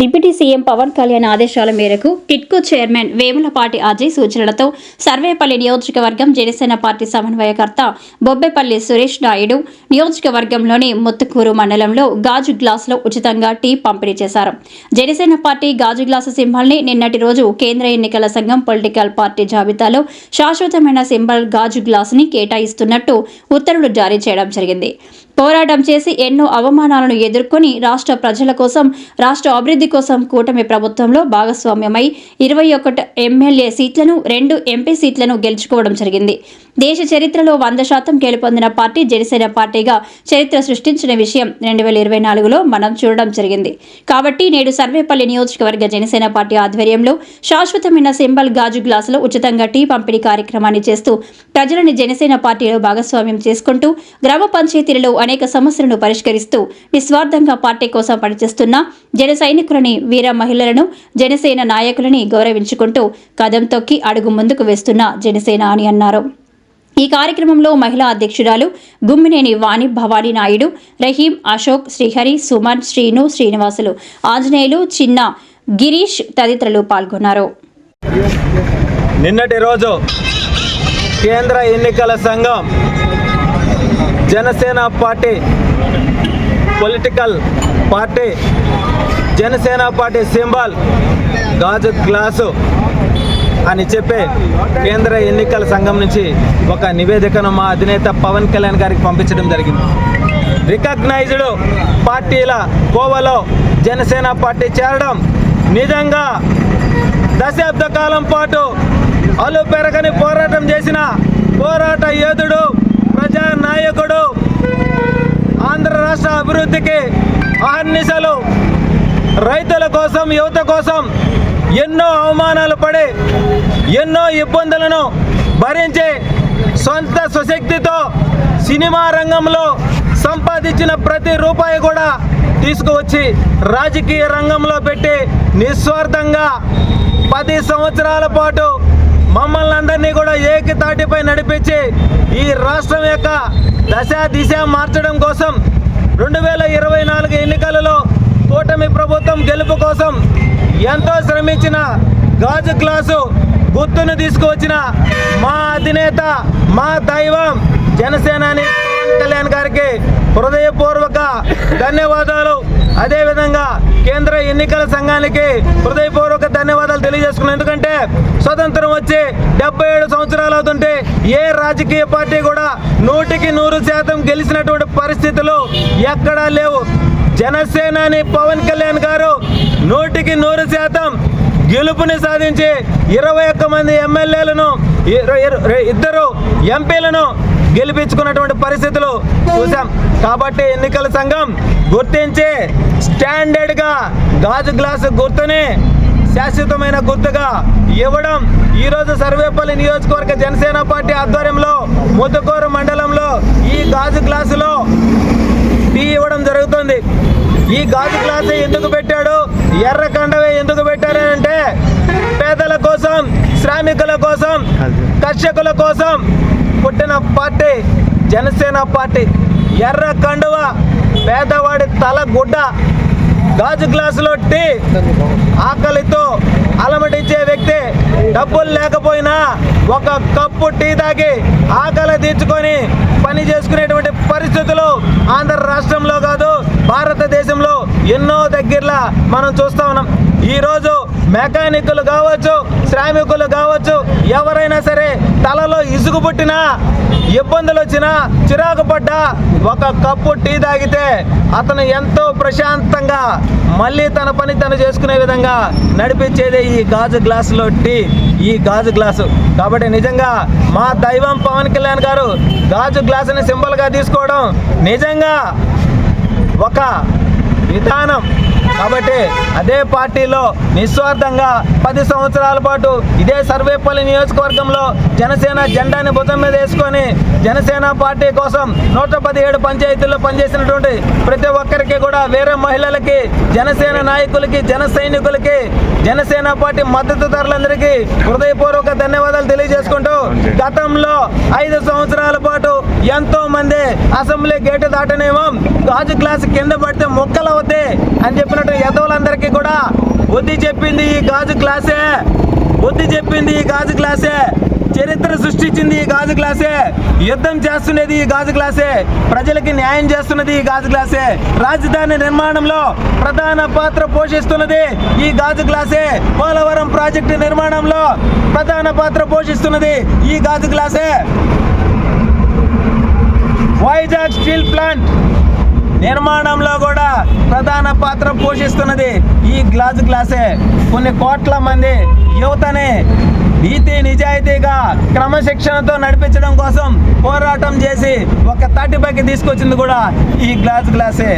Deputy CM Pawan Kalyan ఆదేశాల మేరకు TIDCO chairman Vemulapati Ajay సూచనలతో సర్వేపల్లి నియోజకవర్గం జనసేన పార్టీ సమన్వయకర్త బొబ్బేపల్లి సురేష్ నాయుడు నియోజకవర్గంలోని ముత్తుకూరు మండలంలో గాజు గ్లాసులో ఉచితంగా టీ పంపిణీ చేశారు. జనసేన పార్టీ గాజు గ్లాసు సింబల్ని నిన్నటి రోజు కేంద్ర ఎన్నికల సంఘం పొలిటికల్ పార్టీ జాబితాలో శాశ్వతమైన సింబల్ గాజు గ్లాసుని కేటాయిస్తున్నట్టు ఉత్తర్వులు జారీ చేయడం జరిగింది. పోరాటం చేసి ఎన్నో అవమానాలను ఎదుర్కొని రాష్ట్ర ప్రజల కోసం రాష్ట్ర అభివృద్ధి కోసం కూటమి ప్రభుత్వంలో భాగస్వామ్యమై ఇరవై ఒకటి ఎమ్మెల్యే సీట్లను రెండు ఎంపీ సీట్లను గెలుచుకోవడం జరిగింది. దేశ చరిత్రలో వంద శాతం గెలుపొందిన పార్టీ జనసేన పార్టీగా చరిత్ర సృష్టించిన విషయం రెండు వేల ఇరవై నాలుగులో మనం చూడడం జరిగింది. కాబట్టి నేడు సర్వేపల్లి నియోజకవర్గ జనసేన పార్టీ ఆధ్వర్యంలో శాశ్వతమైన సింబల్ గాజు గ్లాసులో ఉచితంగా టీ పంపిణీ కార్యక్రమాన్ని చేస్తూ ప్రజలని జనసేన పార్టీలో భాగస్వామ్యం చేసుకుంటూ గ్రామ పంచాయతీలలో అనేక సమస్యలను పరిష్కరిస్తూ నిస్వార్థంగా పార్టీ కోసం పనిచేస్తున్న జన సైనికులని వీర మహిళలను జనసేన నాయకులని గౌరవించుకుంటూ కదం తొక్కి అడుగు ముందుకు వేస్తున్న జనసేన అని అన్నారు. ఈ కార్యక్రమంలో మహిళా అధ్యక్షురాలు గుమ్మినేని వాణి భవానీ నాయుడు రహీం అశోక్ శ్రీహరి సుమన్ శ్రీను శ్రీనివాసులు ఆంజనేయులు చిన్న గిరీష్ తదితరులు పాల్గొన్నారు. నిన్నటి రోజు కేంద్ర ఎన్నికల సంఘం Janasena party political party Janasena party symbol గాజు గ్లాసు అని చెప్పే కేంద్ర ఎన్నికల సంఘం నుంచి ఒక నివేదికను మా అధినేత పవన్ కళ్యాణ్ గారికి పంపించడం జరిగింది. రికగ్నైజ్డ్ పార్టీల కోవలో జనసేన పార్టీ చేరడం నిజంగా దశాబ్ద కాలం పాటు అలు పెరగని పోరాటం చేసిన పోరాట యోధుడు ప్రజా నాయకుడు ఆంధ్ర రాష్ట్ర అభివృద్ధికి అహర్నిశలు రైతుల కోసం యువత కోసం ఎన్నో అవమానాలు పడే ఎన్నో ఇబ్బందులను భరించే సొంత స్వశక్తితో సినిమా రంగంలో సంపాదించిన ప్రతి రూపాయి కూడా తీసుకువచ్చి రాజకీయ రంగంలో పెట్టి నిస్వార్థంగా పది సంవత్సరాల పాటు మమ్మల్ని అందరినీ కూడా ఏకతాటిపై నడిపించి ఈ రాష్ట్రం యొక్క దశ దిశ మార్చడం కోసం రెండు వేల ఇరవై నాలుగు ఎన్నికలలో కూటమి ప్రభుత్వం గెలుపు కోసం ఎంతో శ్రమించిన గాజు గ్లాసు గుర్తును తీసుకువచ్చిన మా అధినేత మా దైవం జనసేనాని కళ్యాణ్ గారికి హృదయపూర్వక ధన్యవాదాలు. అదేవిధంగా కేంద్ర ఎన్నికల సంఘానికి హృదయపూర్వక ధన్యవాదాలు తెలియజేసుకున్నాను. ఎందుకంటే స్వతంత్రం వచ్చి డెబ్బై ఏడు సంవత్సరాలు అవుతుంటే ఏ రాజకీయ పార్టీ కూడా నూటికి నూరు శాతం గెలిచినటువంటి పరిస్థితులు ఎక్కడా లేవు. జనసేనాని పవన్ కళ్యాణ్ గారు నూటికి నూరు శాతం గెలుపుని సాధించి ఇరవై ఒక్క మంది ఎమ్మెల్యేలను ఇద్దరు ఎంపీలను గెలిపించుకున్నటువంటి పరిస్థితులు చూసాం కాబట్టి ఎన్నికల సంఘం గుర్తించి స్టాండర్డ్గా గాజు గ్లాసు గుర్తుని శాశ్వతమైన గుర్తుగా ఇవ్వడం. ఈరోజు సర్వేపల్లి నియోజకవర్గ జనసేన పార్టీ ఆధ్వర్యంలో ముద్దుకూరు మండలంలో ఈ గాజు గ్లాసులో ఈ గాజు గ్లాస్ ఎందుకు పెట్టాడు? ఎర్ర కండవే ఎందుకు పెట్టారంటే పేదల కోసం శ్రామికుల కోసం కర్షకుల కోసం పుట్టిన పార్టీ జనసేన పార్టీ. ఎర్ర కండువ పేదవాడి తల గుడ్డ గాజు గ్లాసులో టీ ఆకలితో అలమటించే వ్యక్తి డబ్బులు లేకపోయినా ఒక కప్పు టీ తాగి ఆకలి తీర్చుకొని పని చేసుకునేటువంటి పరిస్థితులు ఆంధ్ర రాష్ట్రంలో కాదు భారతదేశంలో ఎన్నో దగ్గరలా మనం చూస్తా ఉన్నాం. ఈరోజు మెకానికులు కావచ్చు శ్రామికులు కావచ్చు ఎవరైనా సరే తలలో ఇసుగు పుట్టినా ఇబ్బందులు వచ్చినా చిరాకు పడ్డా ఒక కప్పు టీ తాగితే అతను ఎంతో ప్రశాంతంగా మళ్ళీ తన పని తను చేసుకునే విధంగా నడిపించేదే ఈ గాజు గ్లాసులో టీ ఈ గాజు గ్లాసు. కాబట్టి నిజంగా మా దైవం పవన్ కళ్యాణ్ గారు గాజు గ్లాసుని సింబల్గా తీసుకోవడం నిజంగా ఒక విధానం కాబట్టి అదే పార్టీలో నిస్వార్థంగా పది సంవత్సరాల పాటు ఇదే సర్వేపల్లి నియోజకవర్గంలో జనసేన జెండాని భుజం మీద వేసుకొని జనసేన పార్టీ కోసం నూట పదిహేడు పంచాయతీల్లో పనిచేసినటువంటి ప్రతి ఒక్కరికి కూడా వేరే మహిళలకి జనసేన నాయకులకి జన సైనికులకి జనసేన పార్టీ మద్దతుదారులందరికీ హృదయపూర్వక ధన్యవాదాలు తెలియజేసుకుంటూ గతంలో ఐదు సంవత్సరాల పాటు ఎంతో మంది అసెంబ్లీ గేటు దాటనేమో గాజు గ్లాస్ కింద పడితే మొక్కలు అవుతాయి అని చెప్పినట్టు యదవులందరికీ కూడా బుద్ధి చెప్పింది ఈ గాజు గ్లాసే బుద్ధి చెప్పింది ఈ గాజు గ్లాసే చరిత్ర సృష్టించింది ఈ గాజు గ్లాసే యుద్ధం చేస్తున్నది ఈ గాజు గ్లాసే ప్రజలకి న్యాయం చేస్తున్నది ఈ గాజు గ్లాసే రాజధాని నిర్మాణంలో ప్రధాన పాత్ర పోషిస్తున్నది ఈ గాజు గ్లాసే పోలవరం ప్రాజెక్టు నిర్మాణంలో ప్రధాన పాత్ర పోషిస్తున్నది ఈ గాజు గ్లాసే వైజాగ్ స్టీల్ ప్లాంట్ నిర్మాణంలో కూడా ప్రధాన పాత్ర పోషిస్తున్నది ఈ గ్లాస్ గ్లాసే. కొన్ని కోట్ల మంది యువతని నీతి నిజాయితీగా క్రమశిక్షణతో నడిపించడం కోసం పోరాటం చేసి ఒక తాటిపైకి తీసుకొచ్చింది కూడా ఈ గ్లాస్ గ్లాసే.